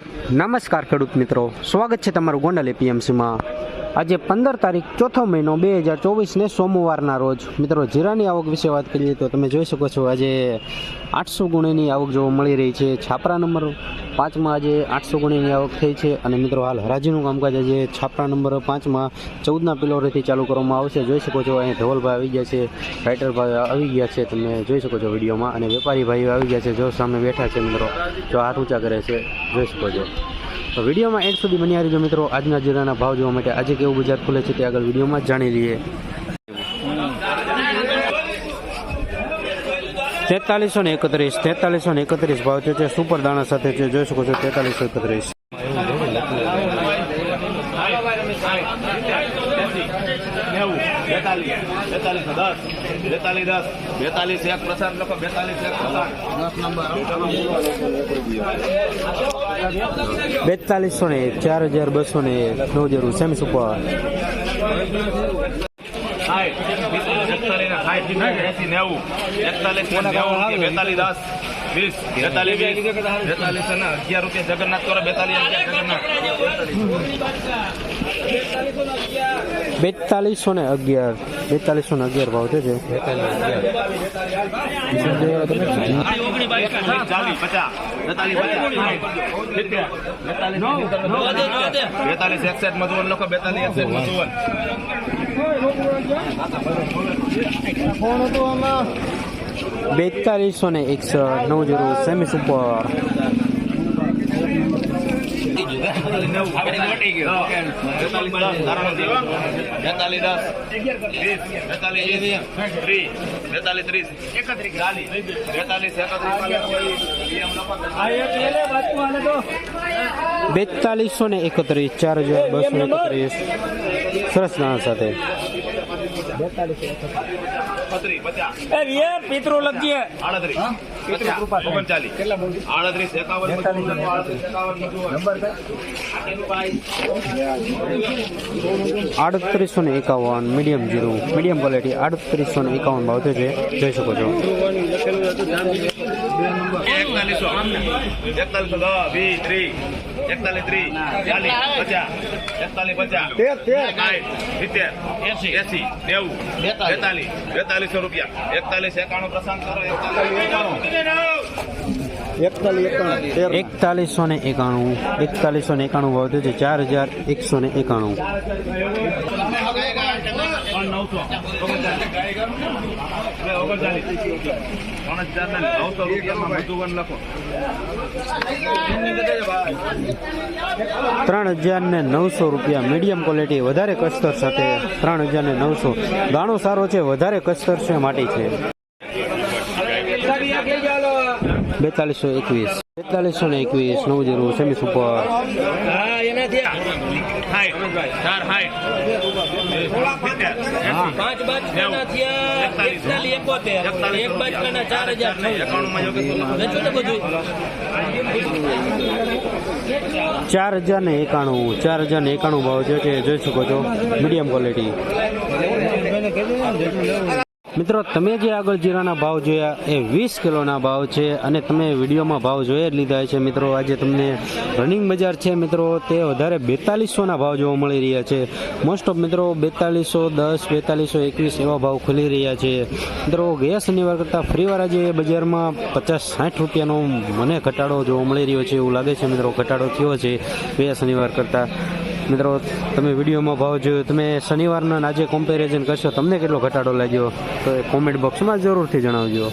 નમસ્કાર ખેડૂત મિત્રો. સ્વાગત છે તમારું ગોંડલ એપીએમસીમાં. આજે પંદર તારીખ ચોથો મહિનો બે હજાર ચોવીસને સોમવારના રોજ. મિત્રો, જીરાની આવક વિશે વાત કરીએ તો તમે જોઈ શકો છો, આજે આઠસો ગુણીની આવક જોવા મળી રહી છે. છાપરા નંબર પાંચમાં આજે આઠસો ગુણીની આવક થઈ છે અને મિત્રો હાલ હરાજીનું કામકાજ આજે છાપરા નંબર પાંચમાં ચૌદના પિલોરેથી ચાલુ કરવામાં આવશે. જોઈ શકો છો અહીં ધવલભાઈ આવી ગયા છે, રાઇટરભાઈ આવી ગયા છે, તમે જોઈ શકો છો વિડીયોમાં. અને વેપારી ભાઈઓ આવી ગયા છે, જો સામે બેઠા છે મિત્રો, જો હાથ ઊંચા કરે છે, જોઈ શકો છો. તો વિડીયોમાં એન્ડ સુધી બન્યા રહીજો મિત્રો. આજના જીરાના ભાવ જોવા માટે આજે કેવું બજાર ખુલે છે તે આગળ વિડીયોમાં જાણી લઈએ. તેતાલીસો ને એકત્રીસ તેતાલીસો ને એકત્રીસ ભાવ છે. જે સુપર દાણા સાથે છે. જોઈ શકો છો તેતાલીસો એકત્રીસ. બેતાલીસ એક બેતાલીસ ને ચાર હજાર બસો ને નવ હજાર સેમી સુપર. સાઠ એકતાલીસ સાઠ એસી નેવું એકતાલીસ નેવું બેતાલીસ દસ વીસ બેતાલીસ બેતાલીસ ને અગિયાર રૂપિયા જગન્નાથ કરો બેતાલીસ અગિયાર બેતાલીસો ને અગિયાર. બેતાલીસો ને અગિયાર ભાવ છે જે. બેતાલીસ એકસઠ મધુવન લખો બેતાલીસ એકસઠ મધુવન. બેતાલીસો ને એકસઠ નવ જીરો સેમી સુપર. બેતાલીસ એકત્રીસ બેતાલીસો ને એકત્રીસ ચાર હજાર બસો એકત્રીસ. સરસ નાણા સાથે. એકત્રીસ પચાસ પિતૃ લખીએ આડત્રીસ. ઓગણચાલીસ. આડત્રીસ એકાવન આડત્રીસો ને એકાવન મીડિયમ જીરું. મીડિયમ ક્વોલિટી આડત્રીસો ને એકાવન ભાવ છે. જોઈ શકો છો. એકતાલીસો. એકતાલીસો દસ વીસ ત્રીસ. એકતાલીસ ત્રીસ. ચાલીસ પચાસ. એકતાલીસ પચાસ. સાઠ સિત્તેર. એસી. એસી નેવું બેતાલીસ. બેતાલીસો રૂપિયા. એકતાલીસ એકાણું પ્રશાંત કરો એકતાલીસ એકતાલીસો ને એકાણું. એકતાલીસો ને એકાણું ભાવ છે ચાર હજાર એકસો ને એકાણું. ત્રણ હજાર ને નવસો રૂપિયા મીડિયમ ક્વોલિટી વધારે કસ્તર સાથે. ત્રણ હજાર ને નવસો. દાણો સારો છે, વધારે કસ્તર છે, માટી છે. બેતાલીસો એકવીસ. બેતાલીસો ને એકવીસ નવ જીરો સેમી સુપર ચાર હજાર ને એકાણું, ચાર હજાર ને એકાણું ભાવ છે જોઈ શકો છો મીડિયમ ક્વોલિટી મિત્રો, તમે જે આગળ જીરાના ભાવ જોયા એ વીસ કિલોના ભાવ છે અને તમે વિડીયોમાં ભાવ જોઈ જ લીધા છે. મિત્રો, આજે તમને રનિંગ બજાર છે. મિત્રો, તે વધારે બેતાલીસોના ભાવ જોવા મળી રહ્યા છે. મોસ્ટ ઓફ મિત્રો, બેતાલીસો, દસ, બેતાલીસો, એકવીસ એવા ભાવ ખુલી રહ્યા છે. મિત્રો ગયા શનિવાર કરતાં ફરીવાર આજે બજારમાં પચાસ, સાઠ રૂપિયાનો મને ઘટાડો જોવા મળી રહ્યો છે. એવું લાગે છે મિત્રો, ઘટાડો થયો છે ગયા શનિવાર કરતાં. મિત્રો, તમે વિડીયોમાં ભાવ જોયો, તમે શનિવારના આજે કમ્પેરિઝન કરશો, તમને કેટલો ઘટાડો લાગ્યો? તો એ કોમેન્ટ બોક્સમાં જરૂરથી જણાવજો.